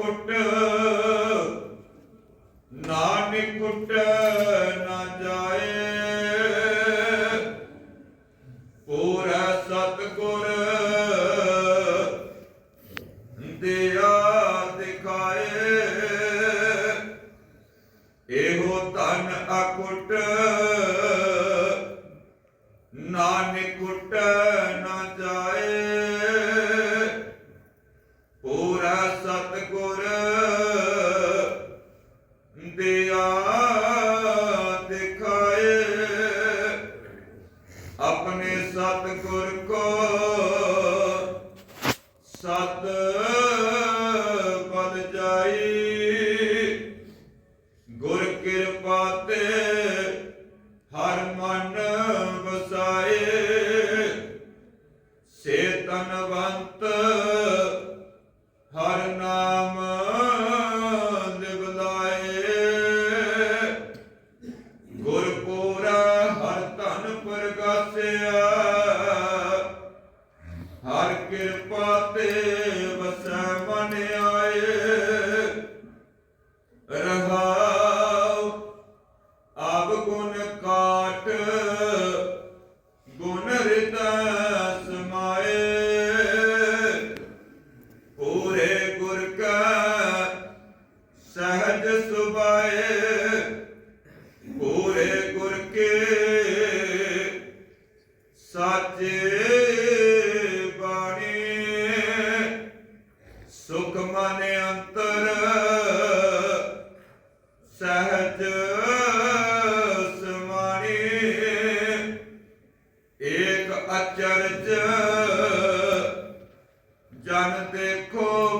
ਧਨ ਨਾਨਕ ਕੁੱਟ ਨਾ ਜਾਏ। ਪੂਰਾ ਸਤਗੁਰ ਦਿਆ ਦਿਖਾਏ। ਇਹੋ ਧਨ ਅਕੁੱਟ ਸਤ ਬਲ ਜਾਈ। ਗੁਰ ਕਿਰਪਾ ਤੇ ਹਰ ਮਨ ਵਸਾਏ। ਸੇ ਤਨਵੰਤ ਹਰ ਨਾਮ ਲਿਵਲਾਏ ਗੁਰਪੂਰਾ ਹਰ ਧਨ ਪ੍ਰਗਾਸਿਆ।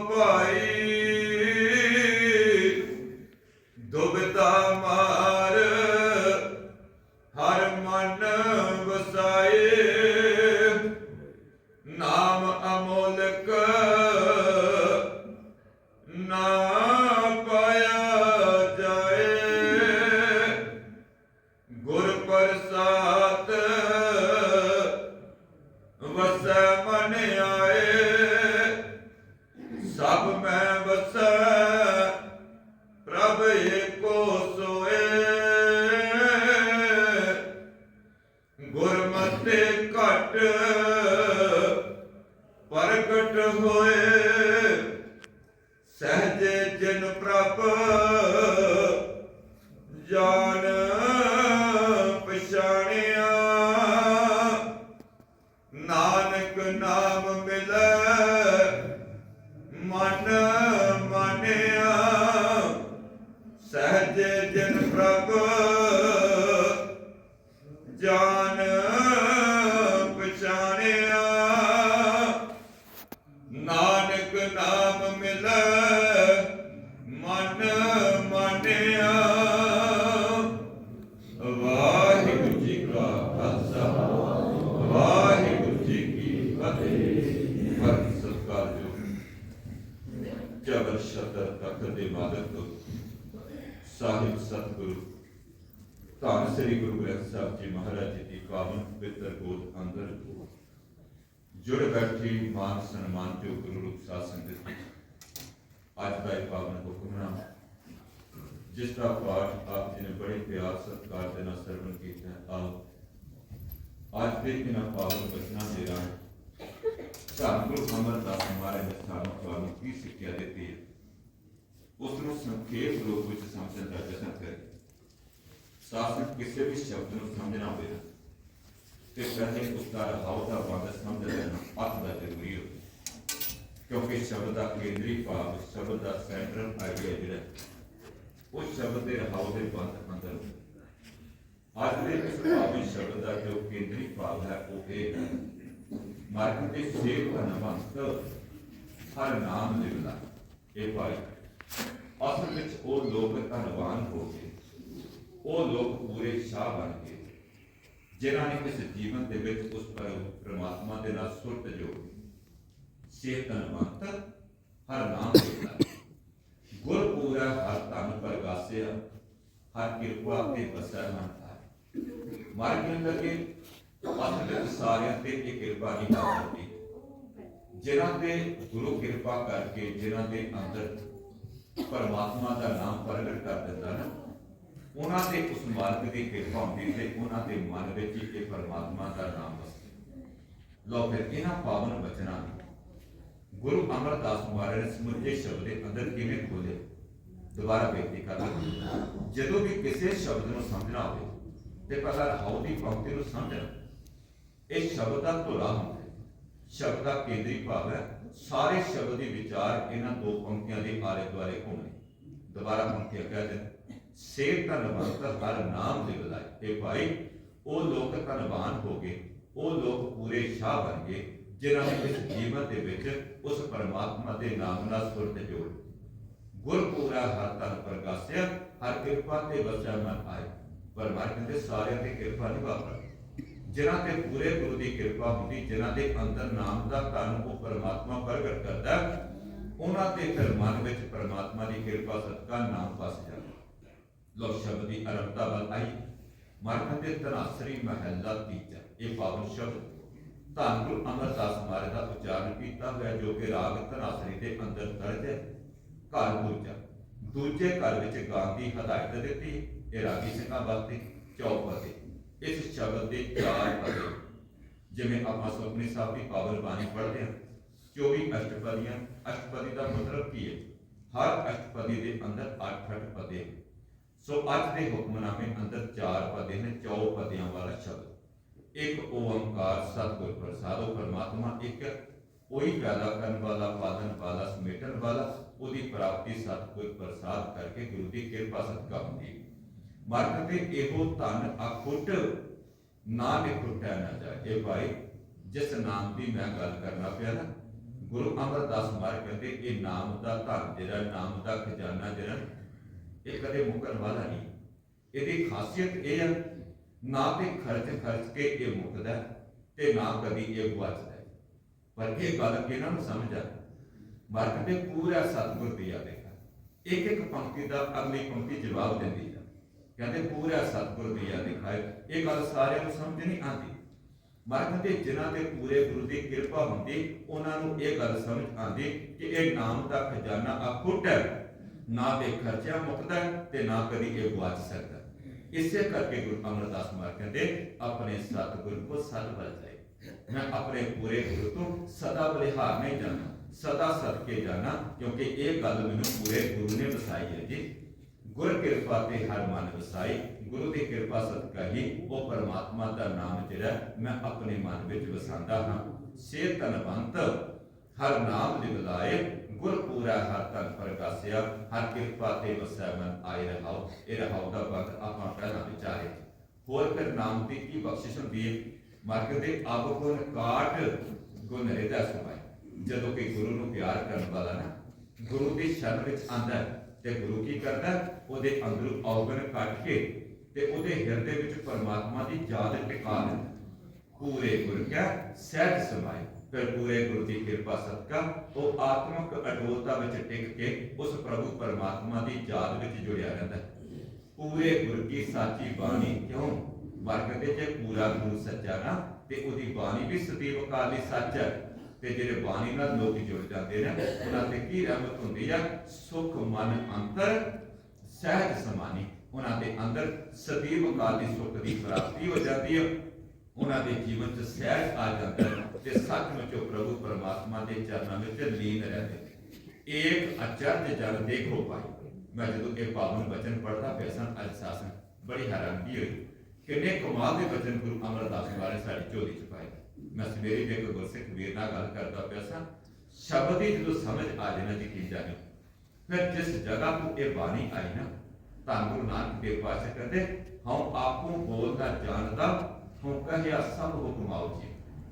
ਭਾਈ ਜਾਣ ਜੁੜ ਬੈਠੀ ਮਾਨ ਸਨਮਾਨ ਜੋ ਗੁਰੂ ਰੂਪ ਸਾਧ ਸੰਗਤ ਅੱਜ ਦਾ ਇਹ ਪਾਵਨ ਹੁਕਮਨਾਮਾ ਜਿਸ ਦਾ ਪਾਠ ਆਪ ਜੀ ਨੇ ਬੜੇ ਪਿਆਰ ਸਤਿਕਾਰ ਦੇ ਨਾਲ ਸਰਵਣ ਕੀਤਾ। ਆਓ, ਅੱਜ ਦੇ ਇਹਨਾਂ ਪਾਵਨ ਬਚਨਾਂ ਦੇ ਰਾਹੀਂ ਸਾਨੂੰ ਗੁਰੂ ਅਮਰਦਾਸ ਮਹਾਰਾਜ ਨੇ ਤੁਹਾਨੂੰ ਕੀ ਸਿੱਖਿਆ ਦਿੱਤੀ ਹੈ। ਉਸ ਨੂੰ ਸੰਖੇਪ ਰੂਪ ਵਿੱਚ ਸਮਝਣ ਦਾ ਯਤਨ ਕਰੇ ਸਾਸਨ ਕਿਸੇ ਵੀ ਸ਼ਬਦ ਨੂੰ ਸਮਝਣਾ ਹੋਵੇ ਨਾ, ਤੇ ਪਹਿਲੇ ਉਸ ਦਾ ਰਹਾਉ ਦਾ ਬੰਦ ਸਮਝ ਲੈਣਾ ਅੱਤ ਦਾ ਜ਼ਰੂਰੀ ਹੋ ਕਿਉਂਕਿ ਸ਼ਬਦ ਦਾ ਕੇਂਦਰੀ ਭਾਵ ਸ਼ਬਦ ਦਾ ਸੈਂਟਰਲ ਆਈਡੀਆ ਜਿਹੜਾ ਹੈ, ਉਹ ਸ਼ਬਦ ਦੇ ਰਹਾਉ ਦੇ ਬੰਦ ਅੰਦਰ ਹੁੰਦਾ। ਅੱਜ ਦੇ ਇਸ ਭਾਵੀ ਸ਼ਬਦ ਦਾ ਜੋ ਕੇਂਦਰੀ ਭਾਵ ਹੈ ਉਹ ਇਹ ਹੈ ਮਾਰਗ ਦੇ ਸੇਵ ਦਾ ਨਮਸਤ ਹਰ ਜਿਨ੍ਹਾਂ ਨੇ ਇਸ ਜੀਵਨ ਦੇ ਵਿੱਚ ਉਸ ਪਰ ਪ੍ਰਮਾਤਮਾ ਦੇ ਨਾਲ ਸੁਰਤ ਜੋੜੀ ਚੇਤਨਵੰਤ ਹਰ ਨਾਮ ਲਿਵਲਾ ਗੁਰ ਪੂਰਾ ਹਰ ਤਨ ਪ੍ਰਗਾਸਿਆ, ਹਰ ਕਿਰਪਾ ਤੇ ਬਸਰ ਮਨ ਪਾਏ ਮਰ ਕੇ ਲੱਗੇ ਅਸਲ ਵਿੱਚ ਸਾਰਿਆਂ ਤੇ ਇਹ ਕਿਰਪਾ ਨਹੀਂ ਕਰਦੀ ਜਿਨ੍ਹਾਂ ਤੇ ਗੁਰੂ ਕਿਰਪਾ ਕਰਕੇ, ਜਿਨ੍ਹਾਂ ਦੇ ਅੰਦਰ ਪਰਮਾਤਮਾ ਦਾ ਨਾਮ ਪ੍ਰਗਟ ਕਰ ਦਿੰਦਾ ਨਾ ਉਹਨਾਂ ਤੇ ਉਸ ਮਾਲਕ ਦੀ ਕਿਰਪਾ ਹੁੰਦੀ ਤੇ ਉਹਨਾਂ ਦੇ ਮਨ ਵਿੱਚ ਹੀ ਇਹ ਪਰਮਾਤਮਾ ਦਾ ਨਾਮ ਵਸਦਾ। ਲਓ ਫਿਰ ਇਹਨਾਂ ਪਾਵਨ ਬਚਨਾਂ ਨੂੰ। ਗੁਰੂ ਅਮਰਦਾਸ ਮਹਾਰਾਜ ਨੇ ਸਮੁੱਚੇ ਸ਼ਬਦ ਦੇ ਅੰਦਰ ਕਿਵੇਂ ਖੋਲੇ? ਦੁਬਾਰਾ ਬੇਨਤੀ ਕਰਦਾ ਜਦੋਂ ਵੀ ਕਿਸੇ ਸ਼ਬਦ ਨੂੰ ਸਮਝਣਾ ਹੋਵੇ ਤੇ ਪਹਿਲਾਂ ਰਹਾਉ ਦੀ ਪੰਕਤੀ ਨੂੰ ਸਮਝਣਾ। ਇਹ ਸ਼ਬਦ ਦਾ ਧੁਰਾ ਹੁੰਦਾ ਸ਼ਬਦ ਦਾ ਕੇਂਦਰੀ ਭਾਵ ਹੈ, ਸਾਰੇ ਸ਼ਬਦ ਦੇ ਵਿਚਾਰ ਇਹਨਾਂ ਦੋ ਪੰਕਤੀਆਂ ਦੇ ਆਲੇ ਦੁਆਲੇ ਘੁੰਮਣੇ ਦੁਬਾਰਾ ਪੰਕਤੀਆਂ ਕਹਿ ਦੇ ਸੇਵ ਧਨਵੰਤ ਹਰ ਨਾਮ ਦੇ ਬਲਾਏ ਇਹ ਭਾਈ, ਉਹ ਲੋਕ ਧਨਵਾਨ ਹੋ ਗਏ, ਉਹ ਲੋਕ ਪੂਰੇ ਸ਼ਾਹ ਬਣ ਗਏ, ਜਿਨ੍ਹਾਂ ਨੇ ਇਸ ਜੀਵਨ ਦੇ ਵਿੱਚ ਉਸ ਪਰਮਾਤਮਾ ਦੇ ਨਾਮ ਨਾਲ ਸੁਰਤ ਜੋੜ। ਗੁਰ ਪੂਰਾ ਹਰ ਤਨ ਪ੍ਰਗਾਸਿਆ, ਹਰ ਕਿਰਪਾ ਤੇ ਵਸਿਆ ਮਨ ਆਏ। ਪਰ ਮਰ ਸਾਰਿਆਂ ਤੇ ਕਿਰਪਾ ਨਹੀਂ ਵਾਪਰ। ਜਿਨ੍ਹਾਂ ਤੇ ਪੂਰੇ ਗੁਰੂ ਦੀ ਕਿਰਪਾ ਹੁੰਦੀ, ਜਿਨ੍ਹਾਂ ਦੇ ਅੰਦਰ ਨਾਮ ਦਾ ਧਨ ਉਹ ਪਰਮਾਤਮਾ ਪ੍ਰਗਟ ਕਰਦਾ, ਉਹਨਾਂ ਤੇ ਫਿਰ ਮਨ ਵਿੱਚ ਪਰਮਾਤਮਾ ਦੀ ਕਿਰਪਾ ਸਦਕਾ ਨਾਮ ਵਸ ਜਾਂਦਾ। ਲੋ ਸ਼ਬਦ ਦੀ ਅਰੰਭਤਾ ਵੱਲ ਆਈ। ਮਰਕਤ ਦੇ ਤਨਾਸਰੀ ਮਹੱਲਾ ਤੀਜਾ। ਇਹ ਪਾਵਨ ਸ਼ਬਦ। ਧੰਨ ਗੁਰੂ ਅਮਰਦਾਸ ਮਹਾਰਾਜ ਦਾ ਉਚਾਰਨ ਕੀਤਾ ਹੋਇਆ ਜੋ ਕਿ ਰਾਗ ਤਨਾਸਰੀ ਦੇ ਅੰਦਰ ਦਰਜ ਹੈ। ਘਰ ਦੂਜਾ। ਦੂਜੇ ਘਰ ਵਿੱਚ ਗਾਣ ਦੀ ਹਦਾਇਤ ਦਿੱਤੀ। ਇਹ ਰਾਗੀ ਸਿੰਘਾਂ ਵਾਸਤੇ ਚੌਪਦੇ। ਇਸ ਸ਼ਬਦ ਦੇ ਚਾਰ ਪਦੇ। ਜਿਵੇਂ ਆਪਾਂ ਸੁਖਮਨੀ ਸਾਹਿਬ ਦੀ ਪਾਵਨ ਬਾਣੀ ਪੜ੍ਹਦੇ ਹਾਂ। 24 ਅਸ਼ਟਪਦੀਆਂ। ਅਸ਼ਟਪਦੀ ਦਾ ਮਤਲਬ ਕੀ ਹੈ? ਹਰ ਅਸ਼ਟਪਦੀ ਦੇ ਅੰਦਰ 8 ਅੱਠ ਪਦੇ। ਹਨ ਸੋ ਅੱਜ ਦੇ ਹੁਕਮਨਾਮੇ ਅੰਦਰ ਚਾਰ ਪਦੇ ਨੇ 24 ਪਦਿਆਂ ਵਾਲਾ ਸ਼ਬਦ। ਇੱਕ ਓੰਕਾਰ, ਸਤਿਗੁਰ ਪ੍ਰਸਾਦੋ ਪਰਮਾਤਮਾ, ਇੱਕ ਕੋਈ ਪੈਦਾ ਕਰਨ ਵਾਲਾ, ਪਾਲਣ ਵਾਲਾ, ਸਮੇਟਣ ਵਾਲਾ, ਉਹਦੀ ਪ੍ਰਾਪਤੀ ਸਤਿਗੁਰ ਪ੍ਰਸਾਦ ਕਰਕੇ ਗੁਰੂ ਦੀ ਕਿਰਪਾ ਸਦਕਾ ਹੁੰਦੀ ਹੈ। ਤੇ ਇਹੋ ਧਨ ਅਖੁੱਟ ਨਾ ਨਿਖੁੱਟਿਆ ਨਾ ਜਾਏ। ਇਹ ਭਾਈ, ਜਿਸ ਨਾਮ ਦੀ ਮੈਂ ਗੱਲ ਕਰਨਾ ਪਿਆ ਨਾ, ਗੁਰੂ ਅਮਰਦਾਸ ਮਾਰ ਕਹਿੰਦੇ, ਇਹ ਨਾਮ ਦਾ ਧਨ ਜਿਹੜਾ, ਨਾਮ ਦਾ ਖਜ਼ਾਨਾ ਜਿਹੜਾ ਇਹ ਕਦੇ ਮੁੱਕਣ ਵਾਲਾ ਨਹੀਂ। ਇਹਦੀ ਖਾਸੀਅਤ ਇਹ ਹੈ ਨਾ ਤੇ ਖਰਚ ਖਰਚ ਕੇ ਇਹ ਮੁੱਕਦਾ ਤੇ ਨਾ ਕਦੀ ਇਹ ਗੁਆਚਦਾ ਪਰ ਇਹ ਗੱਲ ਕਿਹਨਾਂ ਨੂੰ ਸਮਝ ਆ। ਮਾਰਕ ਤੇ ਪੂਰਾ ਸਤਿਗੁਰ ਦੀ ਆ ਇੱਕ ਇੱਕ ਪੰਕਤੀ ਦਾ ਅਗਲੀ ਪੰਕਤੀ ਜਵਾਬ ਦਿੰਦੀ ਹੈ ਕਹਿੰਦੇ ਪੂਰਾ ਸਤਿਗੁਰ ਦੀ ਆ ਇਹ ਗੱਲ ਸਾਰਿਆਂ ਨੂੰ ਸਮਝ ਨਹੀਂ ਆਉਂਦੀ। ਮਾਰਕ ਤੇ ਜਿਨ੍ਹਾਂ ਤੇ ਪੂਰੇ ਗੁਰੂ ਦੀ ਕਿਰਪਾ ਹੁੰਦੀ, ਉਹਨਾਂ ਨੂੰ ਇਹ ਗੱਲ ਸਮਝ ਆਉਂਦੀ ਕਿ ਇਹ ਨਾਮ ਦਾ ਖਜ਼ਾਨਾ ਅਖੁੱਟ ਹੈ। ਨਾ ਤੇ ਖਰਚਾ ਮੁਕਦਾ ਤੇ ਨਾ ਕਦੀ ਇਹ ਗੁਆਚ ਸਕਦਾ ਇਸੇ ਕਰਕੇ ਗੁਰੂ ਅਮਰਦਾਸ ਮਾਰ ਕਹਿੰਦੇ, ਆਪਣੇ ਸਤਿਗੁਰ ਕੋ ਸਦ ਬਲ ਜਾਏ। ਮੈਂ ਆਪਣੇ ਪੂਰੇ ਗੁਰੂ ਤੋਂ ਸਦਾ ਬਲਿਹਾਰ ਨਹੀਂ ਜਾਣਾ ਸਦਾ ਸਦਕੇ ਜਾਣਾ, ਕਿਉਂਕਿ ਇਹ ਗੱਲ ਮੈਨੂੰ ਪੂਰੇ ਗੁਰੂ ਨੇ ਵਸਾਈ ਹੈ ਜੀ। ਗੁਰ ਕਿਰਪਾ ਤੇ ਹਰ ਮਨ ਵਸਾਈ, ਗੁਰੂ ਦੀ ਕਿਰਪਾ ਸਦਕਾ ਹੀ ਉਹ ਪਰਮਾਤਮਾ ਦਾ ਨਾਮ ਜਿਹੜਾ ਮੈਂ ਆਪਣੇ ਮਨ ਵਿੱਚ ਵਸਾਉਂਦਾ ਹਾਂ। ਸੇ ਤਨਵੰਤ ਹਰ ਨਾਮ ਦੀ ਗੁਰ ਪੂਰਾ ਹਰ ਤਨ ਪ੍ਰਗਾਸਿਆ ਹਰ ਕਿਰਪਾ ਤੇ ਵਸੈ ਮਨ ਆਏ ਰਹਾਓ ਇਹ ਰਹਾਓ ਦਾ ਬੰਦ ਆਪਾਂ ਪਹਿਲਾਂ ਵਿਚਾਰੇ ਹੋਰ ਫਿਰ ਨਾਮ ਦੀ ਕੀ ਬਖਸ਼ਿਸ਼ ਹੁੰਦੀ ਹੈ ਮਾਰਗ ਦੇ ਆਪ ਗੁਣ ਕਾਟ ਗੁਣ ਰਹਿਦਾ ਸਮਾਈ ਜਦੋਂ ਕਿ ਗੁਰੂ ਨੂੰ ਪਿਆਰ ਕਰਨ ਵਾਲਾ ਨਾ ਗੁਰੂ ਦੀ ਸ਼ਰਨ ਵਿੱਚ ਆਂਦਾ ਤੇ ਗੁਰੂ ਕੀ ਕਰਦਾ ਹੈ? ਉਹਦੇ ਅੰਦਰੋਂ ਔਗਣ ਕੱਟ ਕੇ ਤੇ ਉਹਦੇ ਹਿਰਦੇ ਵਿੱਚ ਪਰਮਾਤਮਾ ਦੀ ਯਾਦ ਟਿਕਾ ਦਿੰਦਾ ਪੂਰੇ ਗੁਰ ਕਿਆ ਸਹਿਜ ਸਮਾਏ ਫਿਰ ਗੁਰੂ ਦੀ ਕਿਰਪਾ ਸਦਕਾ ਉਹ ਆਤਮਿਕ ਅਡੋਲਤਾ ਵਿੱਚ ਟਿਕ ਕੇ ਉਸ ਪ੍ਰਭੂ ਪਰਮਾਤਮਾ ਦੀ ਯਾਦ ਵਿੱਚ ਜੁੜਿਆ ਰਹਿੰਦਾ ਹੈ। ਪੂਰੇ ਗੁਰ ਕੀ ਸਾਚੀ ਬਾਣੀ ਕਿਉਂ? ਮਰਗ ਦੇ ਜੇ ਪੂਰਾ ਗੁਰੂ ਸੱਚਾ ਨਾ, ਤੇ ਉਹਦੀ ਬਾਣੀ ਵੀ ਸਦੀਵ ਕਾਲ ਸੱਚ ਹੈ। ਤੇ ਜਿਹੜੇ ਬਾਣੀ ਨਾਲ ਲੋਕ ਜੁੜ ਜਾਂਦੇ ਨੇ, ਉਹਨਾਂ ਤੇ ਕੀ ਰਹਿਮਤ ਹੁੰਦੀ ਆ? ਸੁਖ, ਮਨ, ਅੰਤਰ, ਸਹਿਜ ਸਮਾਨੀ। ਉਹਨਾਂ ਦੇ ਅੰਦਰ ਸਦੀਵ ਕਾਲ ਦੀ ਸੁਖ ਦੀ ਪ੍ਰਾਪਤੀ ਹੋ ਜਾਂਦੀ ਹੈ ਉਹਨਾਂ ਦੇ ਜੀਵਨ 'ਚ ਸਹਿਜ ਆ ਜਾਂਦਾ ਤੇ ਸੱਚਮੁੱਚ ਉਹ ਪ੍ਰਭੂ ਪਰਮਾਤਮਾ ਦੇ ਚਰਨਾਂ ਵਿੱਚ ਲੀਨ ਰਹਿੰਦੇ ਏਕ ਅਚਰਜ ਜਨ ਦੇਖੋ ਭਾਈ। ਮੈਂ ਜਦੋਂ ਇਹ ਪਾਵਨ ਬਚਨ ਪੜਦਾ ਪਿਆ ਅੱਜ ਸਾਸਨ, ਬੜੀ ਹੈਰਾਨਗੀ ਹੋਈ। ਕਿੰਨੇ ਕਮਾਲ ਦੇ ਬਚਨ ਗੁਰੂ ਅਮਰਦਾਸ ਬਾਰੇ ਸਾਡੀ ਝੋਲੀ ਚ ਪਾਏ। ਮੈਂ ਸਵੇਰੇ ਦੇ ਇੱਕ ਗੁਰਸਿੱਖ ਵੀਰ ਨਾਲ ਗੱਲ ਕਰਦਾ ਪਿਆ ਸਾਂ, ਸ਼ਬਦ ਹੀ ਜਦੋਂ ਸਮਝ ਆ ਜਾਣਾ ਜੀ ਜਾਣੇ ਫਿਰ ਜਿਸ ਜਗ੍ਹਾ ਤੋਂ ਇਹ ਬਾਣੀ ਆਈ ਨਾ ਤਾਂ ਗੁਰੂ ਨਾਨਕ ਦੇਵ ਪਾਸ਼ਾ ਕਹਿੰਦੇ, ਹਉ ਆਪੂ ਬੋਲਦਾ ਜਾਣਦਾ ਹਉ ਕਹਿਆ ਸਭ ਹੁਕਮ ਆਉ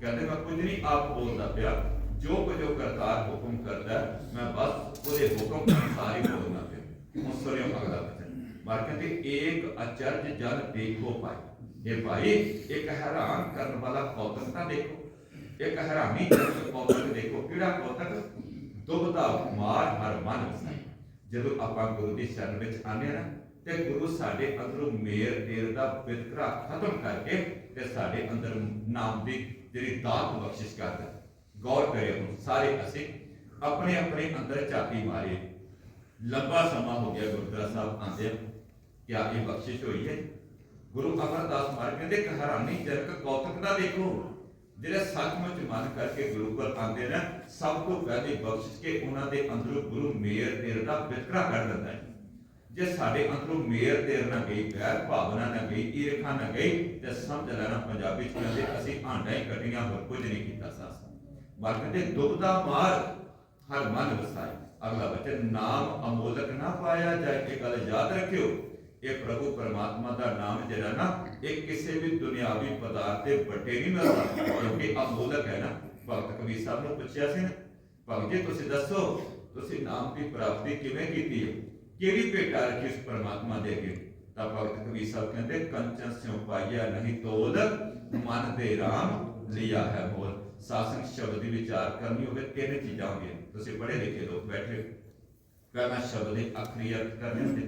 ਕਹਿੰਦੇ, ਮੈਂ ਕੁਝ ਨਹੀਂ ਆਪ ਬੋਲਦਾ ਪਿਆ। ਜੋ ਕੁਝ ਉਹ ਕਰਤਾਰ ਹੁਕਮ ਕਰਦਾ ਮੈਂ ਬਸ ਉਹਦੇ ਹੁਕਮ ਅਨੁਸਾਰ ਹੀ ਬੋਲਣਾ ਪਿਆ। ਹੁਣ ਸੁਣਿਓ ਅਗਲਾ ਬਚਨ ਮਾਰ ਕਹਿੰਦੇ, ਏਕ ਅਚਰਜ ਜਨ ਦੇਖੋ ਭਾਈ। ਇਹ ਭਾਈ ਇੱਕ ਹੈਰਾਨ ਕਰਨ ਵਾਲਾ ਕੌਤਕ ਤਾਂ ਦੇਖੋ। ਇੱਕ ਹੈਰਾਨੀ ਜਨਕ ਕੌਤਕ ਦੇਖੋ। ਕਿਹੜਾ ਕੌਤਕ? ਦੁਬਦਾ ਮਾਰ ਹਰ ਮਨ ਵਸਾਈ ਜਦੋਂ ਆਪਾਂ ਗੁਰੂ ਦੀ ਸ਼ਰਨ ਵਿੱਚ ਆਨੇ ਨਾ, ਤੇ ਗੁਰੂ ਸਾਡੇ ਅੰਦਰੋਂ ਮੇਰ ਤੇਰ ਦਾ ਵਿਤਕਰਾ ਖਤਮ ਕਰਕੇ ਤੇ ਸਾਡੇ ਅੰਦਰ ਨਾਮ ਦੀ ਜਿਹੜੀ ਦਾਤ ਬਖਸ਼ਿਸ਼ ਕਰਦਾ। ਗੌਰ ਕਰਿਓ, ਸਾਰੇ ਅਸੀਂ ਆਪਣੇ ਆਪਣੇ ਅੰਦਰ ਝਾਤੀ ਮਾਰੇ ਲੰਬਾ ਸਮਾਂ ਹੋ ਗਿਆ ਗੁਰਦੁਆਰਾ ਸਾਹਿਬ ਆਂਦੇ ਕਿਆ ਇਹ ਬਖਸ਼ਿਸ਼ ਹੋਈ ਹੈ? ਗੁਰੂ ਅਮਰਦਾਸ ਮਹਾਰਾਜ ਕਹਿੰਦੇ ਕਿ ਹੈਰਾਨੀ ਜਨਕ ਕੌਤਕ ਦਾ ਦੇਖੋ। ਜਿਹੜੇ ਸੱਚਮੁੱਚ ਮਨ ਕਰਕੇ ਗੁਰੂ ਕੋਲ ਆਉਂਦੇ ਨੇ, ਸਭ ਤੋਂ ਪਹਿਲੇ ਬਖਸ਼ਿਸ਼ ਕੇ ਉਹਨਾਂ ਦੇ ਅੰਦਰੋਂ ਗੁਰੂ ਮੇਰ ਤੇਰ ਦਾ ਵਿਤਕਰਾ ਕਰ ਦਿੰਦਾ ਹੈ। ਜੇ ਸਾਡੇ ਅੰਦਰੋਂ ਮੇਰ ਤੇਰ ਨਾ ਗਈ ਪਿਆਰ ਭਾਵਨਾ ਨਾ ਗਈ, ਈਰਖਾ ਨਾ ਗਈ, ਤੇ ਸਮਝ ਲੈਣਾ ਪੰਜਾਬੀ ਚ ਕਹਿੰਦੇ ਅਸੀਂ ਆਂਡਾ ਹੀ ਕੱਢੀਆਂ, ਹੋਰ ਕੁਝ ਨਹੀਂ ਕੀਤਾ ਸਾਸ। ਮਾਰ ਕਹਿੰਦੇ ਦੁਬਦਾ ਮਾਰ, ਹਰ ਮਨ ਵਸਾਈ। ਅਗਲਾ ਬਚਨ ਨਾਮ ਅਮੋਲਕ ਨਾ ਪਾਇਆ ਜਾਏ, ਇਹ ਗੱਲ ਯਾਦ ਰੱਖਿਓ। ਇਹ ਪ੍ਰਭੂ ਪਰਮਾਤਮਾ ਦਾ ਨਾਮ ਜਿਹੜਾ ਨਾ, ਇਹ ਕਿਸੇ ਵੀ ਦੁਨਿਆਵੀ ਪਦਾਰਥ ਦੇ ਵੱਟੇ ਨਹੀਂ ਮਿਲਦਾ, ਕਿਉਂਕਿ ਅਮੋਲਕ ਹੈ ਨਾ। ਭਗਤ ਕਬੀਰ ਸਾਹਿਬ ਨੂੰ ਪੁੱਛਿਆ ਸੀ ਨਾ, ਭਗਤ ਜੀ, ਤੁਸੀਂ ਦੱਸੋ, ਤੁਸੀਂ ਨਾਮ ਦੀ ਪ੍ਰਾਪਤੀ ਕਿਵੇਂ ਕੀਤੀ ਹੈ? ਕਿਹੜੀ ਭੇਟਾ ਰੱਖੀ ਉਸ ਪਰਮਾਤਮਾ ਦੇ ਅੱਗੇ? ਤਾਂ ਭਗਤ ਕਬੀਰ ਸਾਹਿਬ ਕਹਿੰਦੇ, ਕੰਚਨ ਸਿਉ ਪਾਈਆ ਨਹੀਂ ਤੋਲ, ਮਨ ਦੇ ਰਾਮ ਲਿਆ ਹੈ ਬੋਲ। ਸਾਸਨ ਸ਼ਬਦ ਦੀ ਵਿਚਾਰ ਕਰਨੀ ਹੋਵੇ, ਤਿੰਨ ਚੀਜ਼ਾਂ ਹੁੰਦੀਆਂ ਤੁਸੀਂ ਪੜ੍ਹੇ ਲਿਖੇ ਲੋਕ ਬੈਠੇ ਪਹਿਲਾ ਸ਼ਬਦ ਦੇ ਆਖਰੀ ਅਰਥ ਕਰਨੇ ਹੁੰਦੇ,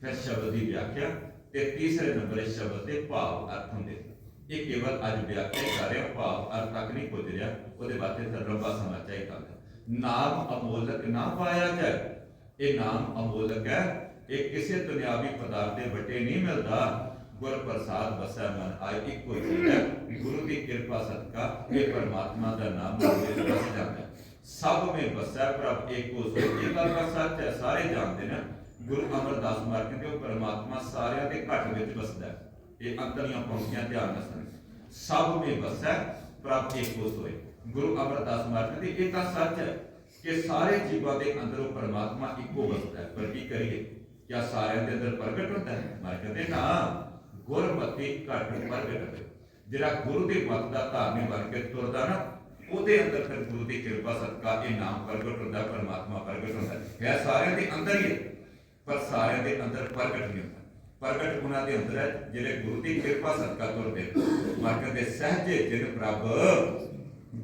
ਫਿਰ ਸ਼ਬਦ ਦੀ ਵਿਆਖਿਆ, ਤੇ ਤੀਸਰੇ ਨੰਬਰ ਇਸ ਸ਼ਬਦ ਦੇ ਭਾਵ ਅਰਥ ਹੁੰਦੇ। ਇਹ ਕੇਵਲ ਅੱਜ ਵਿਆਖਿਆ ਕਰ ਰਿਹਾ, ਭਾਵ ਅਰਥ ਤੱਕ ਨਹੀਂ ਪੁੱਜ ਰਿਹਾ। ਉਹਦੇ ਵਾਸਤੇ ਤਾਂ ਲੰਬਾ ਚਾਹੀਦਾ ਨਾਮ ਅਮੋਲਕ ਨਾ ਪਾਇਆ ਜਾਏ ਇਹ ਨਾਮ ਅਮੋਲਕ ਹੈ। ਇਹ ਕਿਸੇ ਦੁਨਿਆਵੀ ਪਦਾਰਥ ਦੇ ਵੱਟੇ ਨਹੀਂ ਮਿਲਦਾ। ਗੁਰ ਪ੍ਰਸਾਦ ਵਸੈ ਮਨ ਆਈ ਇੱਕੋ ਚੀਜ਼ ਹੈ। ਗੁਰੂ ਦੀ ਕਿਰਪਾ ਸਦਕਾ ਇਹ ਪਰਮਾਤਮਾ ਦਾ ਨਾਮ ਮਨ ਵਸ ਜਾਂਦਾ ਸਭ ਵਿੱਚ ਵਸੈ ਪ੍ਰਭ, ਏਕੋ ਸੋ ਇਹ ਗੱਲ ਦਾ ਸੱਚ ਹੈ। ਸਾਰੇ ਜਾਣਦੇ ਨੇ ਗੁਰੂ ਅਮਰਦਾਸ ਮਾਰ ਕਹਿੰਦੇ ਉਹ ਪਰਮਾਤਮਾ ਸਾਰਿਆਂ ਦੇ ਘਟ ਵਿੱਚ ਵਸਦਾ ਹੈ। ਇਹ ਅੰਤਰੀਆਂ ਪੰਕਤੀਆਂ ਧਿਆਨ ਨਾਲ ਸਭ ਵਿੱਚ ਵਸੈ ਪ੍ਰਭ, ਏਕੋ ਸੋਏ। ਗੁਰੂ ਅਮਰਦਾਸ ਮਾਰ ਕਹਿੰਦੇ ਇਹ ਤਾਂ ਸੱਚ ਹੈ। ਕਿ ਸਾਰੇ ਜੀਵਾਂ ਦੇ ਅੰਦਰੋਂ ਪਰਮਾਤਮਾ ਇੱਕੋ ਵਸਦਾ ਹੈ। ਪਰ ਕੀ ਕਰੀਏ? ਕਿਆ ਸਾਰਿਆਂ ਦੇ ਅੰਦਰ ਪ੍ਰਗਟ ਹੁੰਦਾ ਹੈ? ਮਾਰ ਕਹਿੰਦੇ ਨਾ। ਗੁਰਮਤਿ ਘਟ ਪ੍ਰਗਟ ਹੋਵੇ ਜਿਹੜਾ ਗੁਰੂ ਦੇ ਮਤ ਦਾ ਧਾਰਨੀ ਬਣ ਕੇ ਤੁਰਦਾ ਨਾ, ਉਹਦੇ ਅੰਦਰ ਫਿਰ ਗੁਰੂ ਦੀ ਕਿਰਪਾ, ਸਦਕਾ, ਇਹ ਨਾਮ ਪ੍ਰਗਟ ਹੁੰਦਾ, ਪਰਮਾਤਮਾ ਪ੍ਰਗਟ ਹੁੰਦਾ ਹੈ। ਸਾਰਿਆਂ ਦੇ ਅੰਦਰ ਹੀ ਹੈ, ਪਰ ਸਾਰਿਆਂ ਦੇ ਅੰਦਰ ਪ੍ਰਗਟ ਨਹੀਂ ਹੁੰਦਾ। ਪ੍ਰਗਟ ਉਹਨਾਂ ਦੇ ਅੰਦਰ ਹੈ, ਜਿਹੜੇ ਗੁਰੂ ਦੀ ਕਿਰਪਾ, ਸਦਕਾ ਤੁਰਦੇ ਨੇ। ਮਾਰ ਸਹਜੇ ਜਿਨ ਪ੍ਰਭ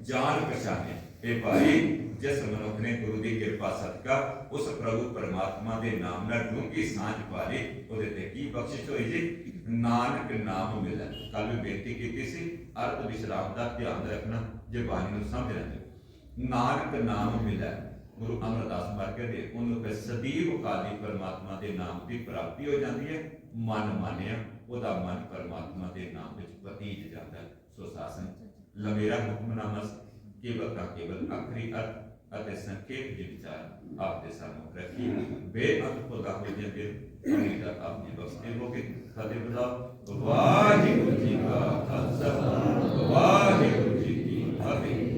ਜਾਣ ਪਛਾਣੇ। ਇਹ ਭਾਈ, ਜਿਸ ਮਨੁੱਖ ਨੇ ਗੁਰੂ ਦੀ ਕਿਰਪਾ ਸਦਕਾ ਉਸ ਪ੍ਰਭੂ ਪਰਮਾਤਮਾ ਦੇ ਨਾਮ ਨਾਲ ਡੂੰਘੀ ਸਾਂਝ ਪਾ ਉਹਦੇ ਤੇ ਕੀ ਬਖਸ਼ਿਸ਼ ਹੋਈ ਜੀ? ਨਾਨਕ ਨਾਮ ਮਿਲੇ ਕੱਲ ਵੀ ਬੇਨਤੀ ਕੀਤੀ ਸੀ ਅਰਥ ਵਿਸ਼ਰਾਮ ਦਾ ਧਿਆਨ ਰੱਖਣਾ ਜੇ ਬਾਣੀ ਨੂੰ ਸਮਝ ਲੈਂਦੇ ਨਾਨਕ ਨਾਮ ਮਿਲੇ ਗੁਰੂ ਅਮਰਦਾਸ ਮਾਰਕੇ ਦੇ, ਉਹਨੂੰ ਫਿਰ ਸਦੀਵ ਕਾਲੀ ਪਰਮਾਤਮਾ ਦੇ ਨਾਮ ਦੀ ਪ੍ਰਾਪਤੀ ਹੋ ਜਾਂਦੀ ਹੈ। ਮਨ ਮਾਨਿਆ, ਉਹਦਾ ਮਨ ਪਰਮਾਤਮਾ ਦੇ ਨਾਮ ਵਿੱਚ ਪਤੀਤ ਜਾਂਦਾ। ਹੈ ਸੋ ਸਾਸਨ लवेरा हुक्मनामा केवल का केवल आखिरी अर्थ ਅਤੇ ਸੰਖੇਪ ਦੇ ਵਿਚਾਰ ਆਪ ਦੇ ਸਾਹਮਣੇ ਰੱਖੀ ਬੇਅੰਤ ਖੁਦਾ ਹੋ ਜੇ ਫਿਰ ਅਮੀਦਾ ਆਪ ਜੀ ਬਖਸ਼ਦੇ ਹੋਗੇ ਖਾਦੇ ਬੁਲਾਓ ਵਾਹਿਗੁਰੂ ਜੀ ਕਾ ਖਾਲਸਾ ਵਾਹਿਗੁਰੂ ਜੀ ਕੀ ਫਤਿਹ